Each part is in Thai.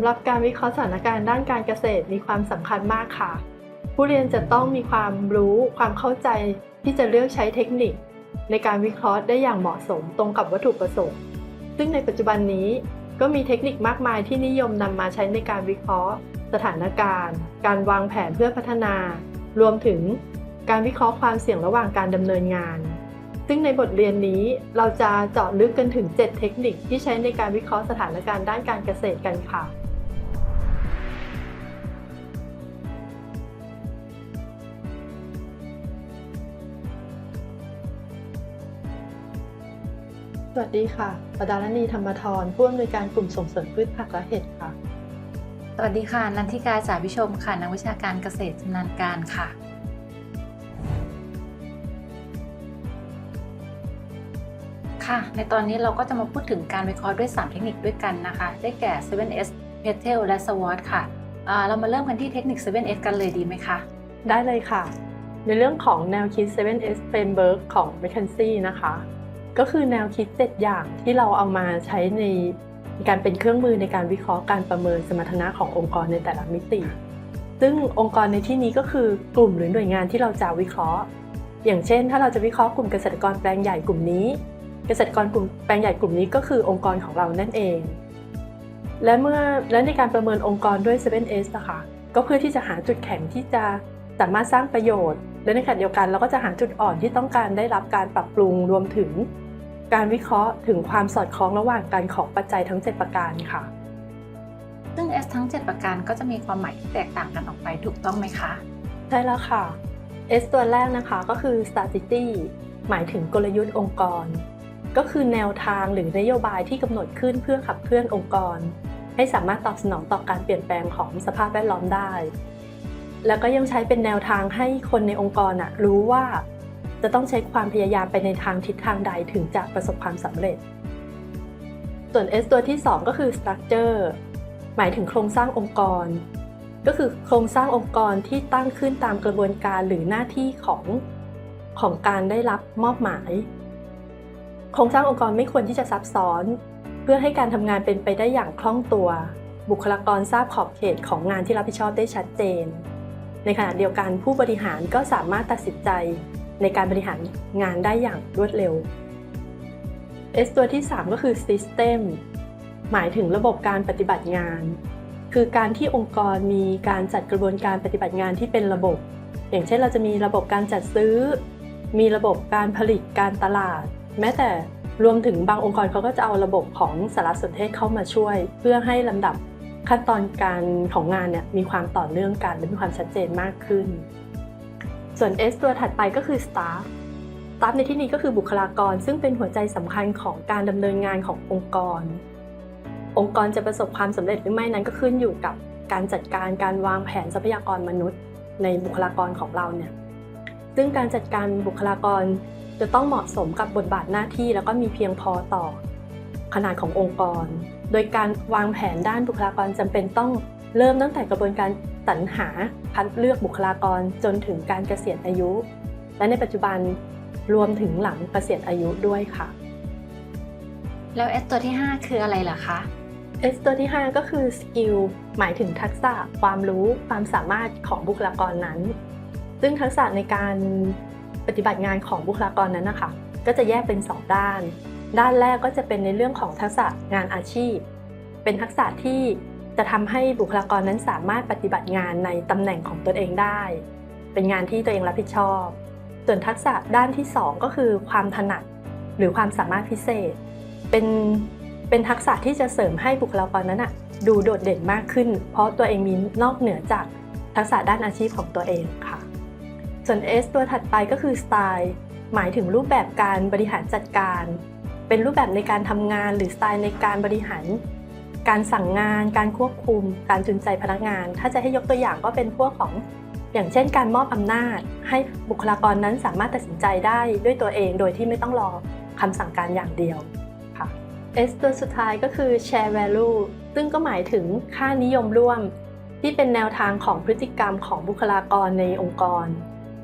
ำหรับการวิเคราะห์สถานการณ์ด้านการเกษตรมีความสำคัญมากค่ะ ผู้เรียนจะต้องมีความรู้ความเข้าใจที่จะเลือกใช้เทคนิค ในการวิเคราะห์ได้อย่างเหมาะสมตรงกับวัตถุประสงค์ ซึ่งในปัจจุบันนี้ก็มีเทคนิคมากมายที่นิยมนำมาใช้ในการวิเคราะห์ สถานการณ์ การวางแผนเพื่อพัฒนา รวมถึงการวิเคราะห์ความเสี่ยงระหว่างการดำเนินงาน ซึ่งในบทเรียนนี้เราจะเจาะลึกกันถึง 7 เทคนิคที่ใช้ในการวิเคราะห์สถานการณ์ด้านการเกษตรกันค่ะ สวัสดีค่ะ ประดารณีธรรมทรผู้อำนวยการกลุ่มส่งเสริมพืชผักและเห็ดค่ะ สวัสดีค่ะ นันทิกาจ่าพิชมค่ะ นักวิชาการเกษตรชำนาญการค่ะ ค่ะ ในตอนนี้เราก็จะมาพูดถึงการวิเคราะห์ด้วย 3 เทคนิคด้วยกันนะคะ ได้แก่ 7S p e t e l และ SWOT ค่ะอ่าเรามาเริ่มกันที่เทคนิค 7S กันเลยดีไหมคะ ได้เลยค่ะ ในเรื่องของแนวคิด 7S Framework ของ McKinsey นะคะ ก็คือแนวคิด 7 อย่างที่เราเอามาใช้ในการเป็นเครื่องมือในการวิเคราะห์การประเมินสมรรถนะขององค์กรในแต่ละมิติ ซึ่งองค์กรในที่นี้ก็คือกลุ่มหรือหน่วยงานที่เราจะวิเคราะห์ อย่างเช่น ถ้าเราจะวิเคราะห์กลุ่มเกษตรกรแปลงใหญ่กลุ่มนี้ เกษตรกรกลุ่มแปลงใหญ่กลุ่มนี้ก็คือองค์กรของเรานั่นเอง และเมื่อและในการประเมินองค์กรด้วย 7S นะคะก็เพื่อที่จะหาจุดแข็งที่จะสามารถสร้างประโยชน์ และในขณะเดียวกันเราก็จะหาจุดอ่อนที่ต้องการได้รับการปรับปรุงรวมถึง การวิเคราะห์ถึงความสอดคล้องระหว่างกันของปัจจัยทั้ง 7 ประการค่ะ ซึ่ง S ทั้ง 7 ประการก็จะมีความหมายที่แตกต่างกันออกไปถูกต้องไหมคะ ใช่แล้วค่ะ S ตัวแรกนะคะก็คือ strategy หมายถึงกลยุทธ์องค์กร ก็คือแนวทางหรือนโยบายที่กำหนดขึ้นเพื่อขับเคลื่อนองค์กร ให้สามารถตอบสนองต่อการเปลี่ยนแปลงของสภาพแวดล้อมได้ แล้วก็ยังใช้เป็นแนวทางให้คนในองค์กรอะรู้ว่า จะต้องใช้ความพยายามไปในทางทิศทางใดถึงจะประสบความสำเร็จ ส่วน S ตัวที่ 2 ก็คือ structure หมายถึงโครงสร้างองค์กร ก็คือโครงสร้างองค์กรที่ตั้งขึ้นตามกระบวนการหรือหน้าที่ของของการได้รับมอบหมาย โครงสร้างองค์กรไม่ควรที่จะซับซ้อน เพื่อให้การทำงานเป็นไปได้อย่างคล่องตัว บุคลากรทราบขอบเขตของงานที่รับผิดชอบได้ชัดเจน ในขณะเดียวกันผู้บริหารก็สามารถตัดสินใจในการบริหารงานได้อย่างรวดเร็ว S ตัวที่ 3 ก็คือ System หมายถึงระบบการปฏิบัติงาน คือการที่องค์กรมีการจัดกระบวนการปฏิบัติงานที่เป็นระบบ อย่างเช่นเราจะมีระบบการจัดซื้อ มีระบบการผลิตการตลาด แม้แต่รวมถึงบางองค์กรเขาก็จะเอาระบบของสารสนเทศเข้ามาช่วย เพื่อให้ลำดับ ขั้นตอนการของงานเนี่ยมีความต่อเนื่องกันและมีความชัดเจนมากขึ้น ส่วน S ตัวถัดไปก็คือ staff staff ในที่นี้ก็คือบุคลากร ซึ่งเป็นหัวใจสำคัญของการดำเนินงานขององค์กร องค์กรจะประสบความสำเร็จหรือไม่นั้นก็ขึ้นอยู่กับการจัดการการวางแผนทรัพยากรมนุษย์ ในบุคลากรของเราเนี่ยซึ่งการจัดการบุคลากรจะต้องเหมาะสมกับบทบาทหน้าที่ แล้วก็มีเพียงพอต่อขนาดขององค์กร โดยการวางแผนด้านบุคลากรจำเป็นต้องเริ่มตั้งแต่กระบวนการสรรหาคัดเลือกบุคลากรจนถึงการเกษียณอายุ และในปัจจุบันรวมถึงหลังเกษียณอายุด้วยค่ะ แล้ว S ตัวที่ 5 คืออะไรเหรอคะ S ตัวที่ 5 ก็คือสกิลหมายถึงทักษะความรู้ความสามารถของบุคลากรนั้น ซึ่งทักษะในการปฏิบัติงานของบุคลากรนั้นนะคะ ก็จะแยกเป็น 2 ด้าน ด้านแรกก็จะเป็นในเรื่องของทักษะงานอาชีพ เป็นทักษะที่จะทำให้บุคลากรนั้นสามารถปฏิบัติงานในตำแหน่งของตนเองได้ เป็นงานที่ตัวเองรับผิดชอบ ส่วนทักษะด้านที่ 2 ก็คือความถนัดหรือความสามารถพิเศษ เป็นเป็นทักษะที่จะเสริมให้บุคลากรนั้นอะดูโดดเด่นมากขึ้น เพราะตัวเองมีนอกเหนือจากทักษะด้านอาชีพของตัวเองค่ะ ส่วน S ตัวถัดไปก็คือสไตล์หมายถึงรูปแบบการบริหารจัดการ เป็นรูปแบบในการทำงานหรือสไตล์ในการบริหาร การสั่งงาน การควบคุม การจูงใจพนักงาน ถ้าจะให้ยกตัวอย่างก็เป็นพวกของอย่างเช่นการมอบอำนาจ ให้บุคลากรนั้นสามารถตัดสินใจได้ด้วยตัวเองโดยที่ไม่ต้องรอคำสั่งการอย่างเดียวค่ะ S ตัวสุดท้ายก็คือ share value ซึ่งก็หมายถึงค่านิยมร่วม ที่เป็นแนวทางของพฤติกรรมของบุคลากรในองค์กร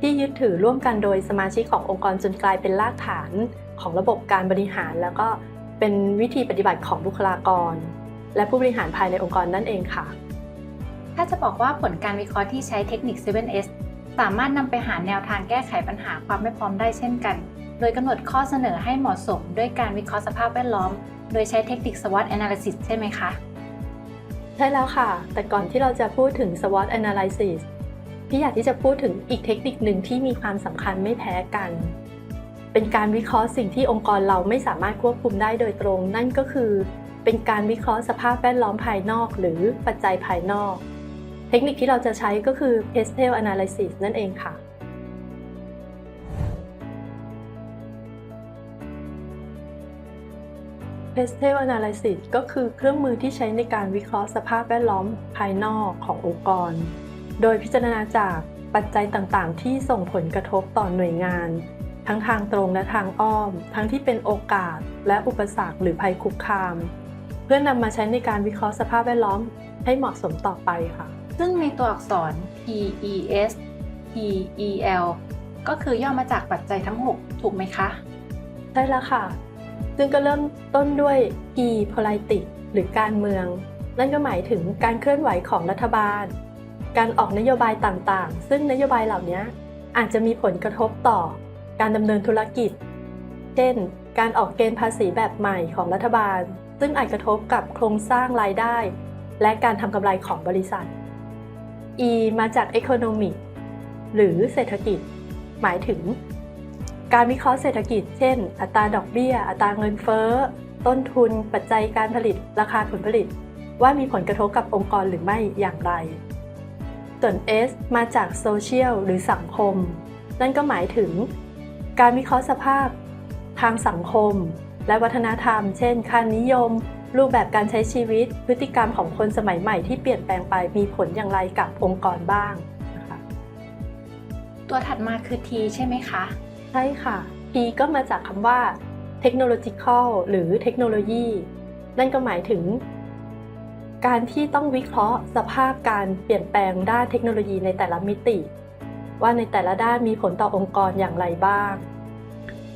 ที่ยึดถือร่วมกันโดยสมาชิกขององค์กรจนกลายเป็นรากฐาน ของระบบการบริหาร แล้วก็เป็นวิธีปฏิบัติของบุคลากร และผู้บริหารภายในองค์กรนั่นเองค่ะ ถ้าจะบอกว่าผลการวิเคราะห์ที่ใช้เทคนิค 7S สามารถนำไปหาแนวทางแก้ไขปัญหาความไม่พร้อมได้เช่นกัน โดยกำหนดข้อเสนอให้เหมาะสม ด้วยการวิเคราะห์สภาพแวดล้อม โดยใช้เทคนิค SWOT Analysis ใช่ไหมคะ ใช่แล้วค่ะ แต่ก่อนที่เราจะพูดถึง SWOT analysis พี่อยากที่จะพูดถึงอีกเทคนิคหนึ่งที่มีความสำคัญไม่แพ้กัน เป็นการวิเคราะห์สิ่งที่องค์กรเราไม่สามารถควบคุมได้โดยตรง นั่นก็คือ เป็นการวิเคราะห์สภาพแวดล้อมภายนอก หรือปัจจัยภายนอก เทคนิคที่เราจะใช้ก็คือ Pastel analysis นั่นเองค่ะ Pastel Analysis ก็คือเครื่องมือที่ใช้ในการวิเคราะห์สภาพแวดล้อมภายนอกขององค์กร โดยพิจารณาจากปัจจัยต่างๆ ที่ส่งผลกระทบต่อหน่วยงาน ทั้งทางตรงและทางอ้อม ทั้งที่เป็นโอกาสและอุปสรรคหรือภัยคุกคาม เพื่อนำมาใช้ในการวิเคราะห์สภาพแวดล้อมให้เหมาะสมต่อไปค่ะ ซึ่งมีตัวอักษร PES PEL ก็คือย่อมาจากปัจจัยทั้ง 6 ถูกไหมคะ ใช่แล้วค่ะ ซึ่งก็เริ่มต้นด้วย P politics หรือการเมือง นั่นก็หมายถึงการเคลื่อนไหวของรัฐบาล การออกนโยบายต่างๆ ซึ่งนโยบายเหล่านี้อาจจะมีผลกระทบต่อ การดำเนินธุรกิจ เช่น การออกเกณฑ์ภาษีแบบใหม่ของรัฐบาล ซึ่งอาจกระทบกับโครงสร้างรายได้ และการทำกำไรของบริษัท E มาจาก economic หรือเศรษฐกิจ หมายถึง การวิเคราะห์เศรษฐกิจ เช่น อัตราดอกเบี้ย อัตราเงินเฟ้อ ต้นทุน ปัจจัยการผลิต ราคาผลผลิต ว่ามีผลกระทบกับองค์กรหรือไม่อย่างไร ส่วน S มาจากโซเชียลหรือสังคม นั่นก็หมายถึง การวิเคราะห์สภาพ ทางสังคม และวัฒนธรรม เช่นค่านิยม รูปแบบการใช้ชีวิต พฤติกรรมของคนสมัยใหม่ที่เปลี่ยนแปลงไปมีผลอย่างไรกับองค์กรบ้างนะคะตัวถัดมาคือ T ใช่ไหมคะ ใช่ค่ะ T ก็มาจากคำว่า technological หรือเทคโนโลยี นั่นก็หมายถึง การที่ต้องวิเคราะห์สภาพการเปลี่ยนแปลงด้านเทคโนโลยีในแต่ละมิติ ว่าในแต่ละด้านมีผลต่อองค์กรอย่างไรบ้าง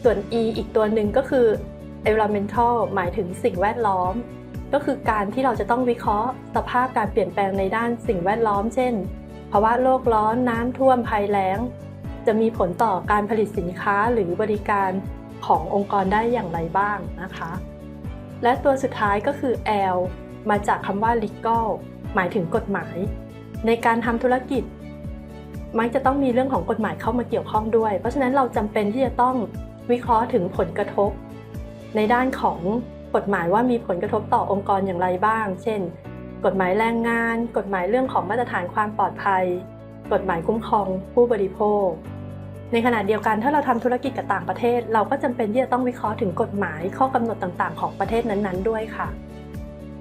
ส่วน E อีกตัวหนึ่งก็คือ environmental หมายถึงสิ่งแวดล้อม ก็คือการที่เราจะต้องวิเคราะห์ สภาพการเปลี่ยนแปลงในด้านสิ่งแวดล้อม เช่นภาวะโลกร้อนน้ำท่วมภัยแล้ง จะมีผลต่อการผลิตสินค้าหรือบริการขององค์กรได้อย่างไรบ้างนะคะ และตัวสุดท้ายก็คือ L มาจากคำว่า legal หมายถึงกฎหมาย ในการทำธุรกิจ มักจะต้องมีเรื่องของกฎหมายเข้ามาเกี่ยวข้องด้วย เพราะฉะนั้นเราจำเป็นที่จะต้องวิเคราะห์ถึงผลกระทบ ในด้านของกฎหมายว่ามีผลกระทบต่อองค์กรอย่างไรบ้าง เช่น กฎหมายแรงงาน กฎหมายเรื่องของมาตรฐานความปลอดภัย กฎหมายคุ้มครองผู้บริโภค ในขณะเดียวกันถ้าเราทำธุรกิจกับต่างประเทศ เราก็จำเป็นที่จะต้องวิเคราะห์ถึงกฎหมายข้อกำหนดต่างๆ ของประเทศนั้นๆ ด้วยค่ะ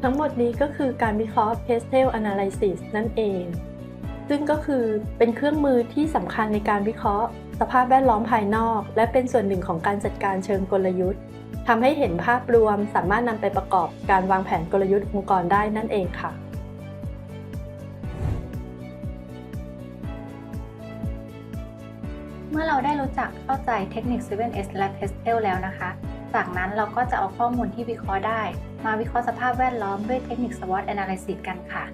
ทั้งหมดนี้ก็คือการวิเคราะห์ Pastel Analysis นั่นเอง ซึ่งก็คือเป็นเครื่องมือที่สำคัญในการวิเคราะห์ สภาพแวดล้อมภายนอก และเป็นส่วนหนึ่งของการจัดการเชิงกลยุทธ์ทำให้เห็นภาพรวมสามารถนำไปประกอบการวางแผนกลยุทธ์องค์กรได้นั่นเองค่ะเมื่อเราได้รู้จักเข้าใจเทคนิค 7S และ Pastel แล้วนะคะ จากนั้นเราก็จะเอาข้อมูลที่วิเคราะห์ได้ มาวิเคราะห์สภาพแวดล้อมด้วยเทคนิค SWOT Analysis กันค่ะ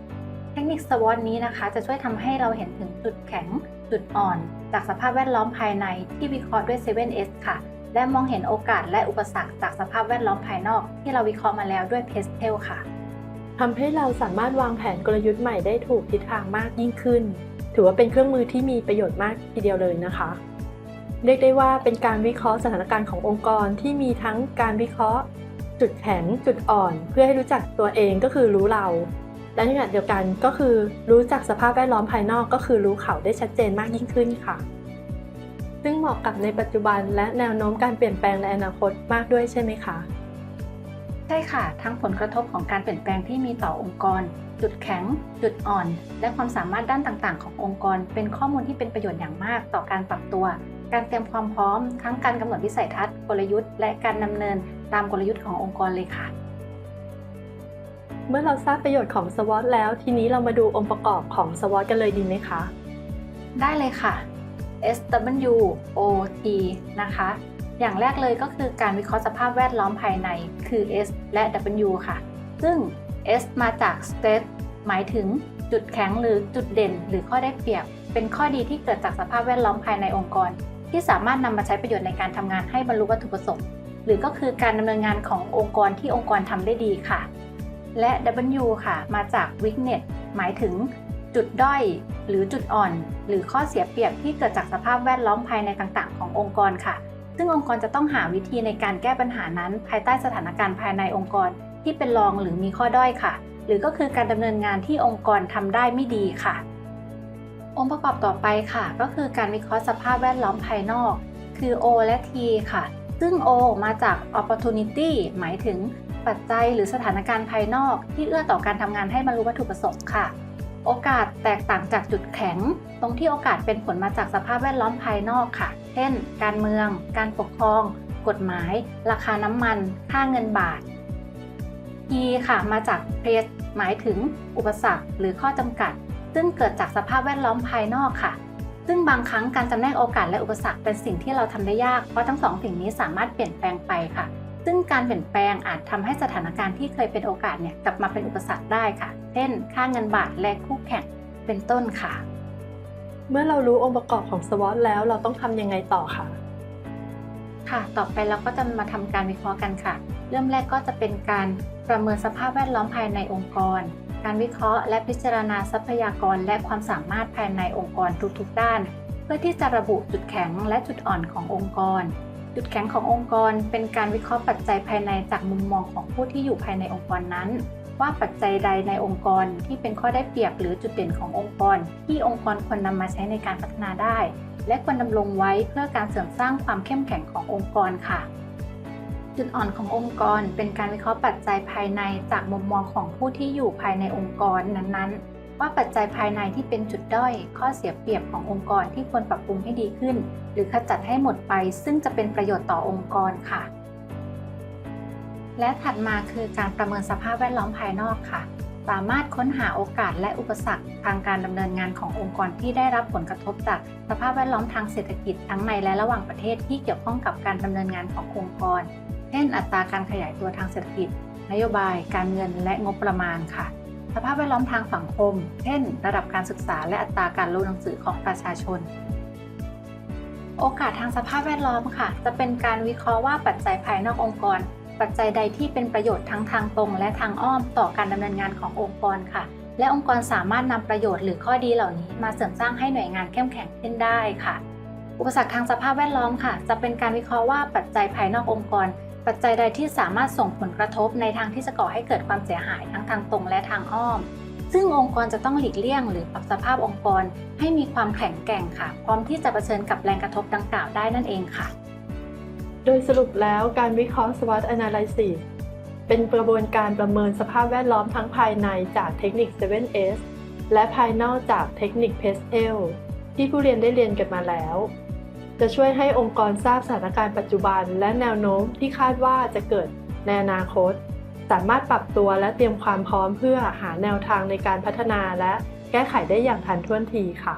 เทคนิค SWOT นี้นะคะจะช่วยทำให้เราเห็นถึงจุดแข็ง จุดอ่อน จากสภาพแวดล้อมภายในที่วิเคราะห์ด้วย 7S ค่ะ และมองเห็นโอกาสและอุปสรรคจากสภาพแวดล้อมภายนอก ที่เราวิเคราะห์มาแล้วด้วย Pastel ค่ะทำให้เราสามารถวางแผนกลยุทธ์ใหม่ได้ถูกทิศทางมากยิ่งขึ้น ถือว่าเป็นเครื่องมือที่มีประโยชน์มากทีเดียวเลยนะคะเรียกได้ว่าเป็นการวิเคราะห์สถานการณ์ขององค์กรที่มีทั้งการวิเคราะห์ จุดแข็งจุดอ่อน เพื่อให้รู้จักตัวเองก็คือรู้เรา และในขณะเดียวกันก็คือรู้จักสภาพแวดล้อมภายนอกก็คือรู้เขาได้ชัดเจนมากยิ่งขึ้นค่ะ ซึ่งเหมาะกับในปัจจุบันและแนวโน้มการเปลี่ยนแปลงในอนาคตมากด้วยใช่ไหมคะใช่ค่ะ ทั้งผลกระทบของการเปลี่ยนแปลงที่มีต่อองค์กร จุดแข็ง จุดอ่อน และความสามารถด้านต่างๆ ขององค์กร เป็นข้อมูลที่เป็นประโยชน์อย่างมากต่อการปรับตัว การเตรียมความพร้อม ทั้งการกำหนดวิสัยทัศน์ กลยุทธ์ และการดำเนินตามกลยุทธ์ขององค์กรเลยค่ะ เมื่อเราทราบประโยชน์ของ SWOT แล้ว ทีนี้เรามาดูองค์ประกอบของ SWOT กันเลยดีไหมคะ ได้เลยค่ะ SWOT นะคะ อย่างแรกเลยก็คือการวิเคราะห์สภาพแวดล้อมภายใน คือ S และ W ค่ะ ซึ่ง S มาจาก strength หมายถึงจุดแข็งหรือจุดเด่น หรือข้อได้เปรียบ เป็นข้อดีที่เกิดจากสภาพแวดล้อมภายในองค์กร ที่สามารถนำมาใช้ประโยชน์ในการทำงานให้บรรลุวัตถุประสงค์ หรือก็คือการดำเนินงานขององค์กรที่องค์กรทำได้ดีค่ะ และ W ค่ะ มาจาก weakness หมายถึงจุดด้อย หรือจุดอ่อน หรือข้อเสียเปรียบที่เกิดจากสภาพแวดล้อมภายในต่างๆ ขององค์กรค่ะ ซึ่งองค์กรจะต้องหาวิธีในการแก้ปัญหานั้น ภายใต้สถานการณ์ภายในองค์กร ที่เป็นรองหรือมีข้อด้อยค่ะ หรือก็คือการดำเนินงานที่องค์กรทำได้ไม่ดีค่ะ องค์ประกอบต่อไปค่ะ ก็คือการวิเคราะห์สภาพแวดล้อมภายนอก คือ O และ T ค่ะ ซึ่ง O มาจาก opportunity หมายถึง ปัจจัยหรือสถานการณ์ภายนอกที่เอื้อต่อการทำงานให้บรรลุวัตถุประสงค์ค่ะ โอกาสแตกต่างจากจุดแข็ง ตรงที่โอกาสเป็นผลมาจากสภาพแวดล้อมภายนอกค่ะ เช่น การเมือง การปกครอง กฎหมาย ราคาน้ำมัน ค่าเงินบาท E ค่ะ มาจาก threat หมายถึง อุปสรรค หรือข้อจำกัด ซึ่งเกิดจากสภาพแวดล้อมภายนอกค่ะ ซึ่งบางครั้งการจำแนกโอกาสและอุปสรรคเป็นสิ่งที่เราทำได้ยาก เพราะทั้งสองสิ่งนี้สามารถเปลี่ยนแปลงไปค่ะ ซึ่งการเปลี่ยนแปลงอาจทำให้สถานการณ์ที่เคยเป็นโอกาสเนี่ยกลับมาเป็นอุปสรรคได้ค่ะ เช่น ค่าเงินบาทและคู่แข่งเป็นต้นค่ะ เมื่อเรารู้องค์ประกอบของ SWOT แล้วเราต้องทำยังไงต่อคะค่ะ ต่อไปเราก็จะมาทำการวิเคราะห์กันค่ะ เริ่มแรกก็จะเป็นการประเมินสภาพแวดล้อมภายในองค์กร การวิเคราะห์ และพิจารณาทรัพยากรและความสามารถภายในองค์กรทุกๆด้าน เพื่อที่จะระบุจุดแข็งและจุดอ่อนขององค์กร จุดแข็งขององค์กรเป็นการวิเคราะห์ปัจจัยภายในจากมุมมองของผู้ที่อยู่ภายในองค์กรนั้น ว่าปัจจัยใดในองค์กรที่เป็นข้อได้เปรียบหรือจุดเด่นขององค์กร ที่องค์กรควรนำมาใช้ในการพัฒนาได้ และควรดำรงไว้เพื่อการเสริมสร้างความเข้มแข็งขององค์กรค่ะ จุดอ่อนขององค์กรเป็นการวิเคราะห์ปัจจัยภายในจากมุมมองของผู้ที่อยู่ภายในองค์กรนั้นๆว่าปัจจัยภายในที่เป็นจุดด้อย ข้อเสียเปรียบขององค์กรที่ควรปรับปรุงให้ดีขึ้น หรือขจัดให้หมดไปซึ่งจะเป็นประโยชน์ต่อองค์กรค่ะ และถัดมาคือการประเมินสภาพแวดล้อมภายนอกค่ะ สามารถค้นหาโอกาสและอุปสรรคทางการดำเนินงานขององค์กรที่ได้รับผลกระทบจากสภาพแวดล้อมทางเศรษฐกิจทั้งในและระหว่างประเทศที่เกี่ยวข้องกับการดำเนินงานขององค์กร เช่น อัตราการขยายตัวทางเศรษฐกิจ นโยบาย การเงินและงบประมาณค่ะสภาพแวดล้อมทางสังคม เช่น ระดับการศึกษาและอัตราการรู้หนังสือของประชาชน โอกาสทางสภาพแวดล้อมค่ะ จะเป็นการวิเคราะห์ว่าปัจจัยภายนอกองค์กร ปัจจัยใดที่เป็นประโยชน์ทั้งทางตรง และทางอ้อมต่อการดำเนินงานขององค์กรค่ะ และองค์กรสามารถนำประโยชน์หรือข้อดีเหล่านี้ มาเสริมสร้างให้หน่วยงานเข้มแข็งขึ้นได้ค่ะ อุปสรรคทางสภาพแวดล้อมค่ะ จะเป็นการวิเคราะห์ว่าปัจจัยภายนอกองค์กร ปัจจัยใดที่สามารถส่งผลกระทบในทางที่จะก่อให้เกิดความเสียหายทั้งทางตรงและทางอ้อม ซึ่งองค์กรจะต้องหลีกเลี่ยง หรือปรับสภาพองค์กรให้มีความแข็งแกร่งค่ะ พร้อมที่จะเผชิญกับแรงกระทบดังกล่าวได้นั่นเองค่ะ โดยสรุปแล้วการวิเคราะห์ SWOT Analysis เป็นกระบวนการประเมินสภาพแวดล้อมทั้งภายในจากเทคนิค 7S และภายนอกจากเทคนิค PESL ที่ผู้เรียนได้เรียนกันมาแล้ว จะช่วยให้องค์กรทราบสถานการณ์ปัจจุบัน และแนวโน้มที่คาดว่าจะเกิดในอนาคต สามารถปรับตัวและเตรียมความพร้อมเพื่อหาแนวทางในการพัฒนาและแก้ไขได้อย่างทันท่วงทีค่ะ